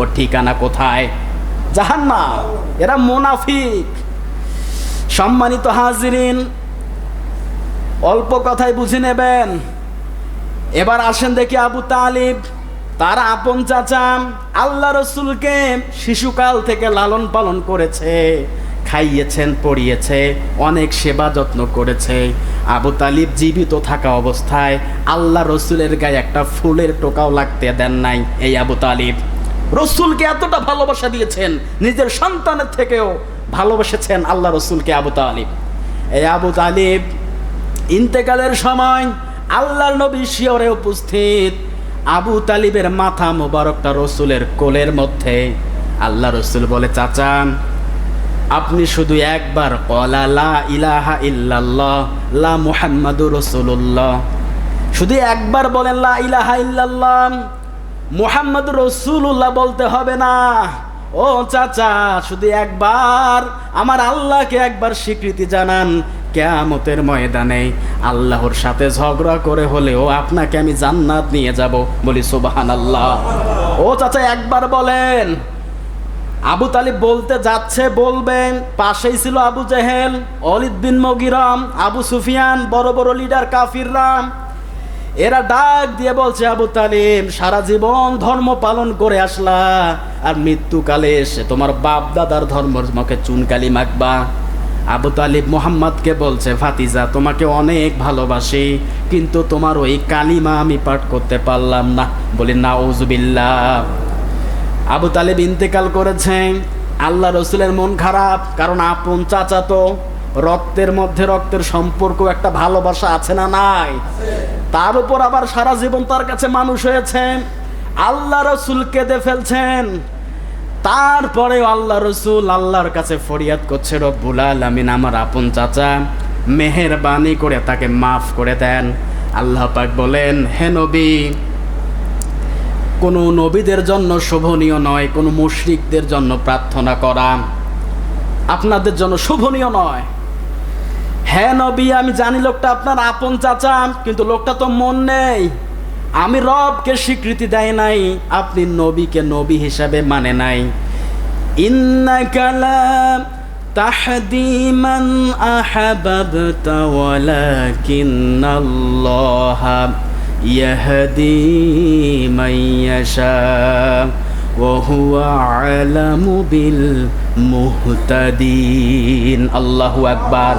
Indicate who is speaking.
Speaker 1: ওর ঠিকানা কোথায়? জাহান্না এরা মোনাফিক। সম্মানিত হাজিরিন, অল্প কথায় বুঝে নেবেন। এবার আসেন দেখি আবু তালিব, তার আপন চাচা, আল্লাহ রসুলকে শিশুকাল থেকে লালন পালন করেছে, খাইয়েছেন, পড়িয়েছে, অনেক সেবা যত্ন করেছে। আবু তালিব জীবিত থাকা অবস্থায় আল্লাহ রসুলের গায়ে একটা ফুলের টোকাও লাগতে দেন নাই। এই আবু তালিব। রসুলকে এতটা ভালোবাসা দিয়েছেন, নিজের সন্তানের থেকেও ভালোবেসেছেন আল্লাহ রসুলকে আবু তালিব। এই আবু তালিব ইন্তেকালের সময় আল্লাহর নবী শিয়রে উপস্থিত। আবু তালিবের মাথা মোবারকটা রসুলের কোলের মধ্যে। আল্লাহ রসুল বলে, চাচা, আপনি শুধু একবার কলা, লা ইলাহা ইল্লাল্লাহ, লা মুহাম্মাদুর শুধু একবার বলেন, লা ইলাহা ইল্লাল্লাহ মুহাম্মদ রসুল্লাহ বলতে হবে না। ও চাচা, শুধু একবার আমার আল্লাহকে একবার স্বীকৃতি জানান। কেয়ামতের ময়দানে আল্লাহর সাথে ঝগড়া করে হলেও আপনাকে আমি জান্নাত নিয়ে যাব বলি সুবাহান আল্লাহ ও চাচা, একবার বলেন। আবু তালিব বলতে যাচ্ছে, বলবেন, পাশেই ছিল আবু জেহেল অলিদ্দিন মগিরাম, আবু সুফিয়ান, বড় বড় লিডার কাফিররাম এরা ডাক দিয়ে বলছে, আবু তালিম সারা জীবন ধর্ম পালন করে আসলা, আর মৃত্যুকালে এসে তোমার বাপ দাদার ধর্মের মুখে চুনকালি মাখবা। আবু তালিব মোহাম্মদকে বলছে ফাতিজা তোমাকে অনেক ভালোবাসি, কিন্তু তোমার ওই কালিমা আমি পাঠ করতে পারলাম না। বলি না ওজুবিল্লা আবু তালেব ইন্তেকাল করেছেন আল্লাহ রসুলের মন খারাপ, কারণ আপন চাচা তো রক্তের মধ্যে রক্তের সম্পর্ক একটা ভালোবাসা আছে না নাই? তার উপর আবার সারা জীবন তার কাছে মানুষ হয়েছেন। আল্লাহ রসুল কেঁদে ফেলছেন। তারপরেও আল্লাহ রসুল আল্লাহর কাছে ফরিয়াদ করছে, রব্বুল আলমিন আমার আপন চাচা, মেহেরবানি করে তাকে মাফ করে দেন। আল্লাহ পাক বলেন, হে নবী, কোনো নবীদের জন্য শোভনীয় নয়, কোনো মুশরিকদের জন্য প্রার্থনা করা। আপনাদের জন্য শোভনীয় নয়। হ্যাঁ নবী, আমি জানি লোকটা আপনার আপন চাচা, কিন্তু লোকটা তো মন নেই। আমি রবকে স্বীকৃতি দেয় নাই, আপনি নবীকে নবী হিসাবে মানে নাই। ইয়াহদি মাইয়াশা وهو أعلم بالمهتدين. الله أكبر.